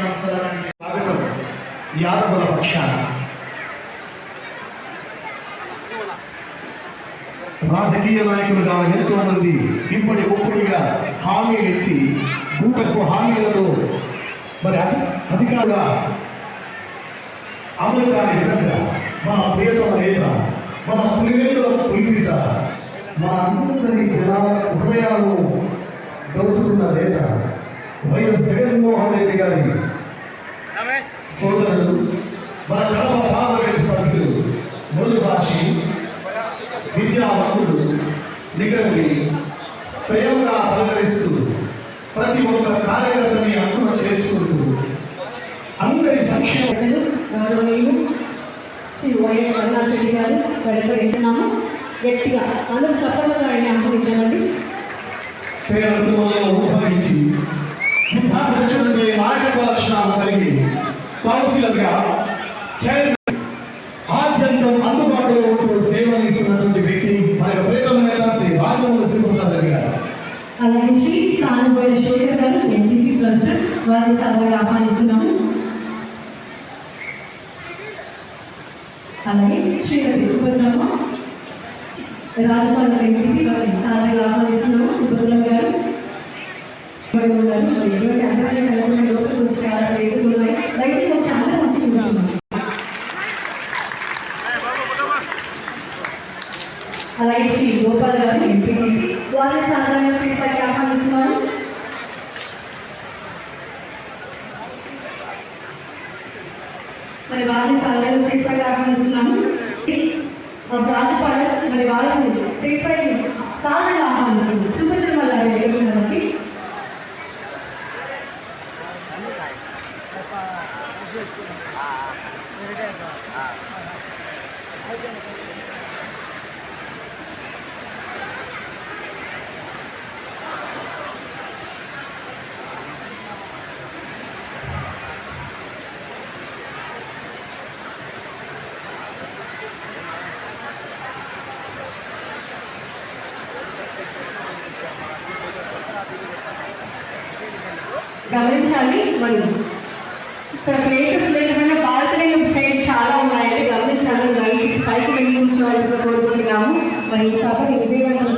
స్వాగతం. యాదవుల పక్షాన. రాజకీయ నాయకులుగా ఎంతో మంది ఇప్పటి ఒప్పుడిగా హామీలు ఇచ్చి భూకప్పు హామీలతో మరి అధి అధికారుల అమలు కాని విధంగా మన ప్రియతమ నేత మన పులివేతుల పులిపిత మన అందరి జనాల హృదయాలను దోచుకున్న నేత వైఎస్ జగన్మోహన్ రెడ్డి గారి సోదరుడు మన కడప పార్లమెంట్ సభ్యులు మొదలు భాషి విద్యావంతుడు నిగర్వి ప్రేమగా పలకరిస్తూ ప్రతి ఒక్క కార్యకర్తని అందులో చేర్చుకుంటూ అందరి సంక్షేమ గౌరవనీయులు శ్రీ వైఎస్ రెడ్డి గారు వెంటనే వింటున్నాము గట్టిగా అందరూ చెప్పడంలో ఆయన ఆహ్వానించామండి పేరుతో ఉద్భవించి విద్యాదక్షుడి నాయకత్వ లక్షణాలు కలిగి కౌన్సిలర్గా చైర్మన్ ఆద్యంతం అందుబాటులో ఉంటూ సేవనిస్తున్నటువంటి వ్యక్తి మన యొక్క నేత శ్రీ రాజమౌళి సింహసాగర్ గారు. అలాగే శ్రీ సానుభోయ శేఖర్ గారు వారిని సభగా ఆహ్వానిస్తున్నాము. అలాగే శ్రీమతి సుభద్రమ్మ రాజపాలెం ఎంపీపీ వారిని ఆహ్వానిస్తున్నాము. సుభద్రమ్మ గారు మరి ఉన్నారు. మరి ఎటువంటి అందరికీ కలగకుండా లోపలికి వచ్చి చాలా ప్లేసెస్ ఉన్నాయి దయచేసి వచ్చి అందరూ వచ్చి కూర్చున్నాం అలాగే శ్రీ గోపాల్ గారు ఎంపీటీసీ వారిని సాధారణ శ్రీపతి ఆహ్వానిస్తున్నాను మరి వారిని సాధారణ శ్రీపతి ఆహ్వానిస్తున్నాము రాజపాల మరి వారిని శ్రీపతి సాధారణ ఆహ్వానిస్తున్నాము సుభద్ర వల్ల ఎదుర్కొన్నది గమనించాలి మనం ఇక్కడ ప్లేసెస్ లేకపోయినా భారతదేశం చైర్స్ చాలా ఉన్నాయండి. గమనించాలి. లైట్స్ పైకి వెళ్ళి ఉంచవలసిందిగా కోరుకుంటున్నాము. మరి ఈ సభ విజయవంతం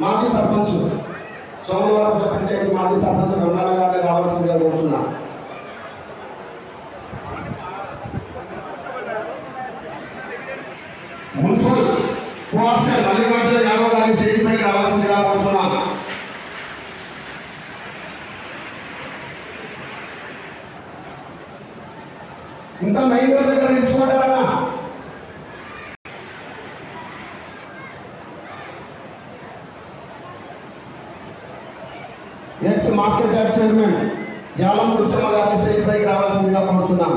మాజీ సర్పంచ్ సోమవారం పంచాయతీ మాజీ సర్పంచ్ రమణ గారిని రావాల్సిందిగా కోరుతున్నాం మున్సిపల్ కోఆప్షన్ మల్లికార్జున యాదవ్ గారి స్టేజ్ పైకి రావాల్సిందిగా కోరుతున్నాం ఇంకా మెయిన్ రోడ్ దగ్గర నిల్చుకుంటారన్నా ex market yard chairman Yalam Krishna గారిని స్టేజ్ పైకి రావాల్సిందిగా కోరుతున్నాం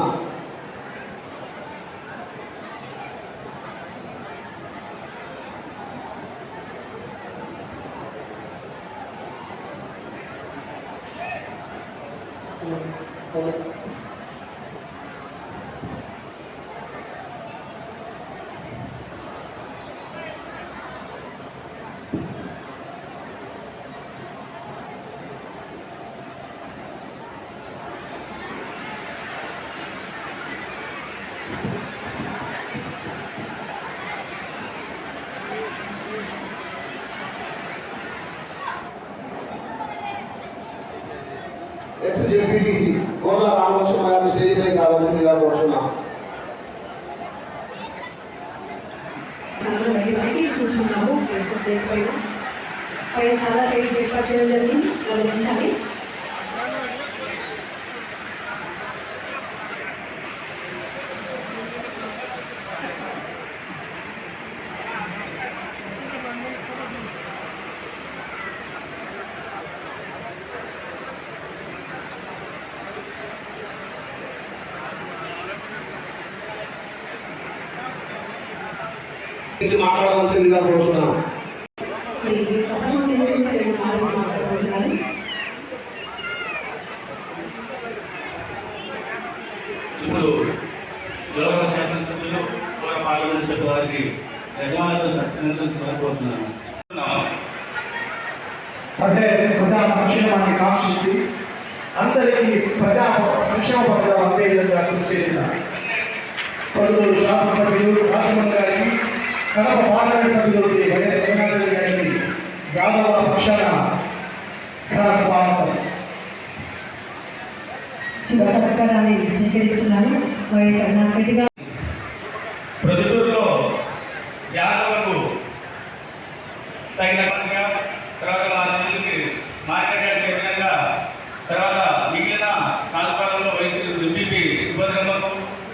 మాట్లాడవలసిందిగా కోరుతున్నాను ఇప్పుడు గౌరవ శాసనసభ్యులు గౌరవ పార్లమెంట్ సభ్యుల వారికి ధన్యవాదాలు సత్యనించాల్సి కోరుతున్నాను ప్రజా ప్రజా సంక్షేమాన్ని కాంక్షించి అందరికీ ప్రజా సంక్షేమ పథకాలు అందే విధంగా కృషి చేసిన పలువురు శాసనసభ్యులు రాజమండ్రి గారికి కడప పార్లమెంట్ సభ్యులు శ్రీ వైఎస్ వెంకటరెడ్డి గారికి యాదవ పక్షాన ఘన స్వాగతం. సత్కారాన్ని స్వీకరిస్తున్నాను. వైఎస్ గారు. యాదవులకు తగిన విధంగా, తర్వాత మా చెల్లికి మార్కెట్ గారికి ఏ విధంగా తర్వాత మిగిలిన కాలకాలంలో వయసు ఎంపీపీ సుభద్రమ్మకు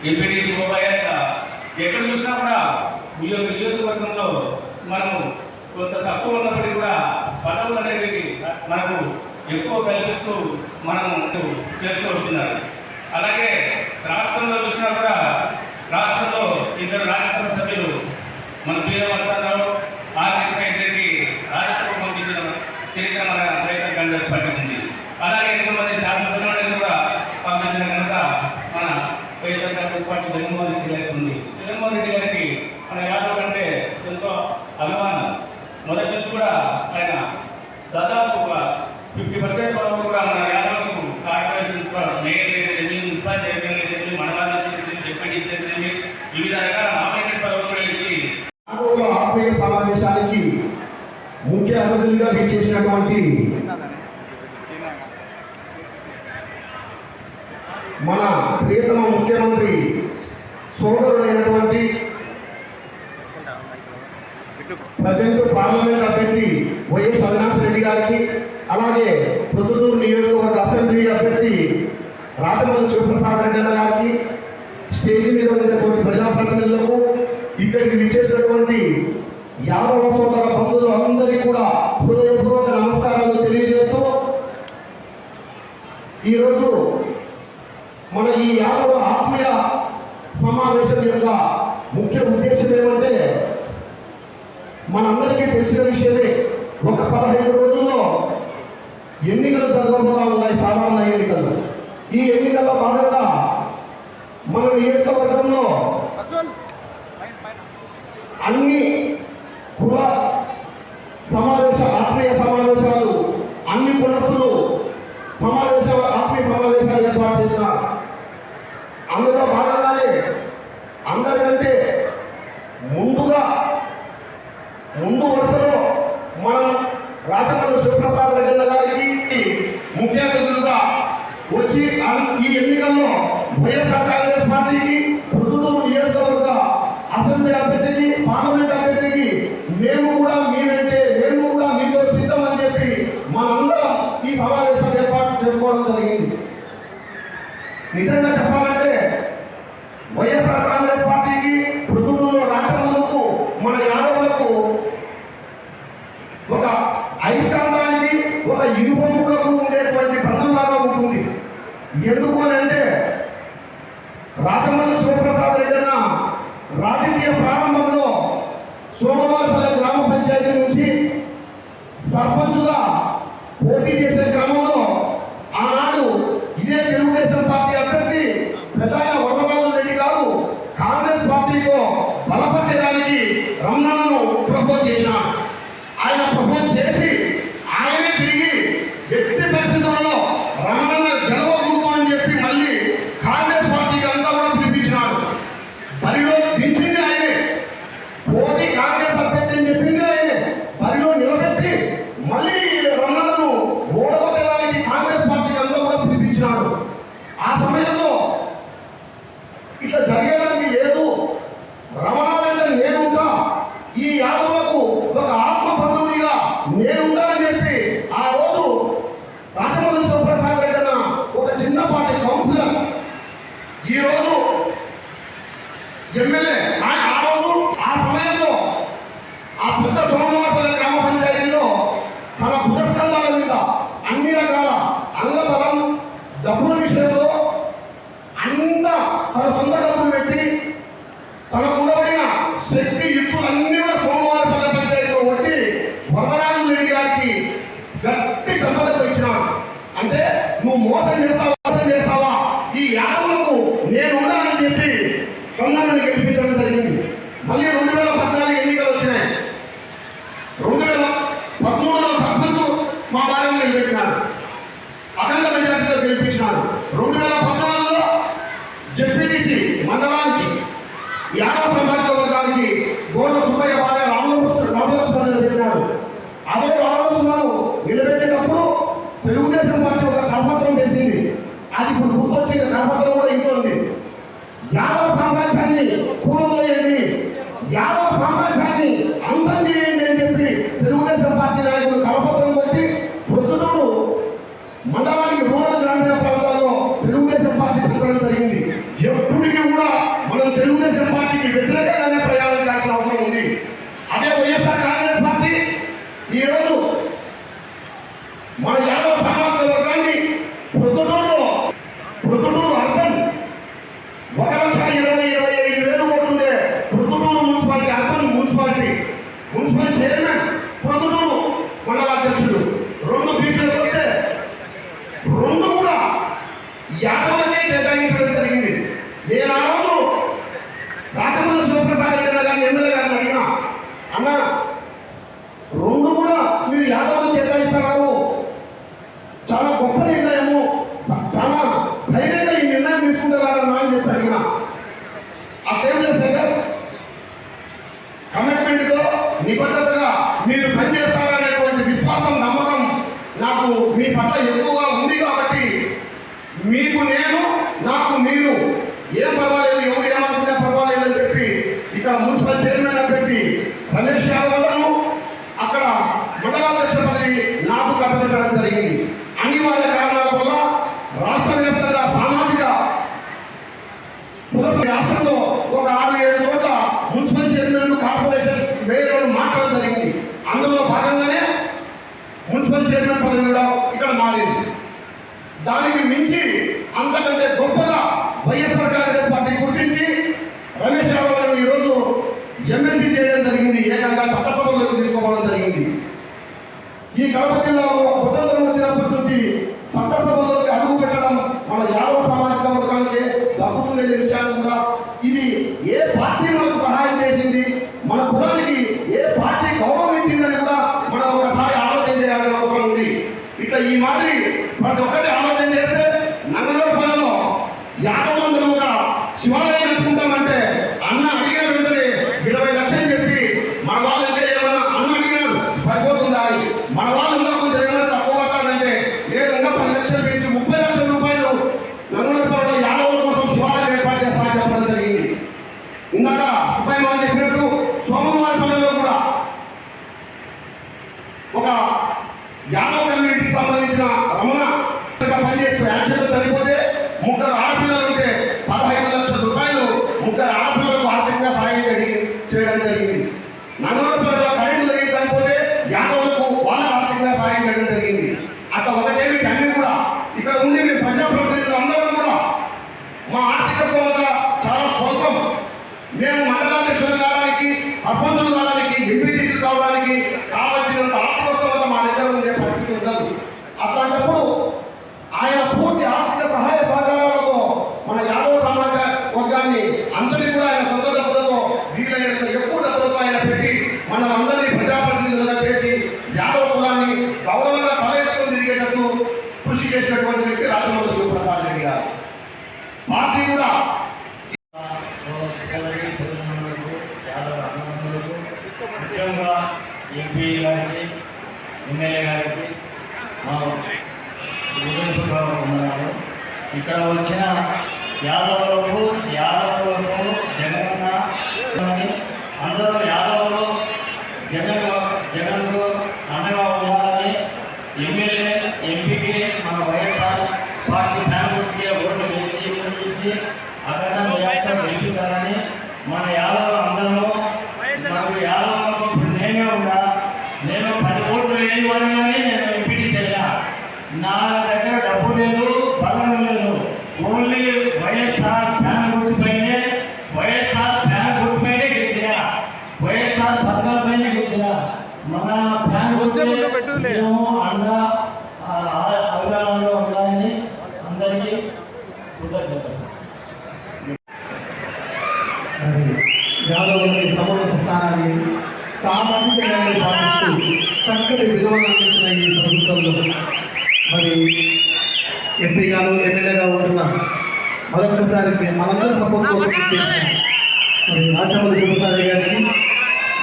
ఎంపీటీ శుభయ్యాక ఎక్కడ చూసినా కూడా నియో నియోజకవర్గంలో మనము కొంత తక్కువ ఉన్నప్పటికీ కూడా పదవులు అనేవి మనకు ఎక్కువ కల్పిస్తూ మనం చేస్తూ వస్తున్నారు. అలాగే రాష్ట్రంలో చూసినా కూడా రాష్ట్రంలో ఇద్దరు రాజ్యసభ సభ్యులు మన పీఎం వస్తారావు ఆర్ కృష్ణ ఇద్దరికి రాజ్యసభ పంపించిన చరిత్ర మన వైఎస్ఆర్ కాంగ్రెస్ పార్టీ ఉంది అలాగే ఎంతోమంది శాసనసభ్యులను కూడా పంపించిన కనుక మన YSR Congress party Jaganmohan Reddy గారికి ఉంది జగన్మోహన్ రెడ్డి గారికి మన యాదవ్ అంటే ఎంతో అభిమానం మొదటి నుంచి కూడా ఆయన దాదాపు ఒక ఫిఫ్టీ పర్సెంట్ వరకు కూడా మన యాదవకు కార్పొరేషన్స్ మేయర్ అయితే మున్సిపల్ చైర్మన్ అయితే మండలాలు డిప్యూటీ చేసేది వివిధ రకాల నామినేటెడ్ పదవులు కూడా ఇచ్చి ఆత్మీయ సమావేశానికి ముఖ్య అతిథులుగా చేసినటువంటి మన ప్రియతమ ముఖ్యమంత్రి సోదరుడైనటువంటి ప్రజెంట్ పార్లమెంట్ అభ్యర్థి వైఎస్ అవినాష్ రెడ్డి గారికి అలాగే ప్రొద్దుటూరు నియోజకవర్గ అసెంబ్లీ అభ్యర్థి రాజమౌళి శివప్రసాద్ రెడ్డి అన్న గారికి స్టేజ్ మీద ఉన్నటువంటి ప్రజాప్రతినిధులకు ఇక్కడికి విచ్చేసినటువంటి యాదవ సోదర బంధువులు అందరికీ కూడా హృదయపూర్వక నమస్కారాలు తెలియజేస్తూ ఈరోజు మన ఈ యాదవ ఆత్మీయ సమావేశం యొక్క ముఖ్య ఉద్దేశం ఏమంటే మనందరికీ తెలిసిన విషయమే ఒక పదహైదు రోజుల్లో ఎన్నికలు జరగబోతా ఉన్నాయి సాధారణ ఎన్నికలు. ఈ ఎన్నికల్లో భాగంగా మన నియోజకవర్గంలో అన్ని నిజంగా చెప్పాలంటే রমনা ఈ యాదవులకు అది ఇప్పుడు గుర్తొచ్చిన నర్మదలో కూడా ఇంట్లో ఉంది. యాదవ సామ్రాజ్యాన్ని కూలదోయండి యాదవ 我跟阿妹。ఒక యాదవ సంతోషంగా ఉన్నారు. ఇక్కడ వచ్చిన యాదవులకు యాదవులకు జగన్ అందరూ యాదవ వైఎస్ఆర్ సమర్పణ కోసం మరి రాచమల్లి సుబ్బారావు గారికి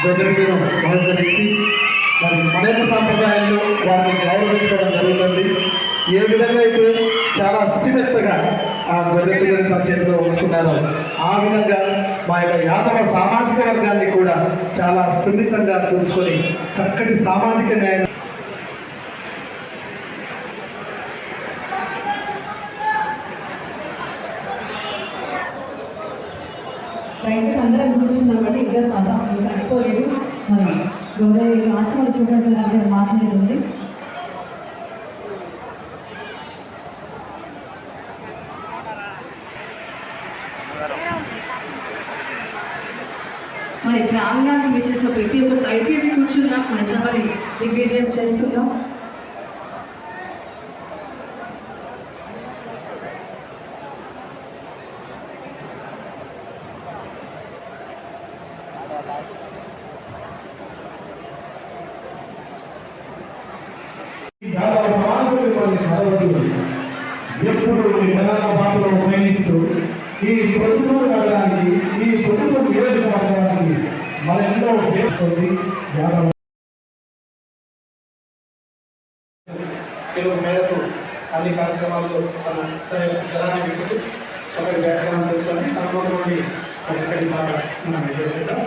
గొడ్డలిపీను బహుకరించి మరి అనేక సాంప్రదాయాల్లో వారిని గౌరవించుకోవడం జరుగుతుంది ఏ విధంగా అయితే చాలా శుచిమెత్తగా ఆ గొర్రెలు గారిని తన చేతిలో ఉంచుకున్నారో ఆ విధంగా మా యొక్క యాదవ సామాజిక వర్గాన్ని కూడా చాలా సున్నితంగా చూసుకొని చక్కటి సామాజిక న్యాయం రైతు అందరం కాబట్టి ఇంకా సభ ఇంకా అయిపోలేదు. మరి గౌరవ ఆచమని చూడాల్సిన గారు మాట్లాడుతుంది. మరి ప్రాంగణాన్ని విచ్చేసిన ప్రతి ఒక్క దయచేసి కూర్చున్నాం మన సభని దిగ్విజయం చేస్తున్నాం యాదవ సమాజంలోని ఎప్పుడు నెలల తెలంగాణ భాషలో ఉపయోగిస్తూ ఈ పొద్దుటూరు నగరానికి ఈ పొద్దుటూరు నియోజకవర్గానికి మన ఎంతో చేస్తుంది యాదవ మేరకు అన్ని కార్యక్రమాల్లో తన జనాన్ని పెట్టుతూ చక్కటి వ్యాఖ్యానం చేసుకొని తనలోని చక్కటి మాట మనం ఎదుర్కొంటాం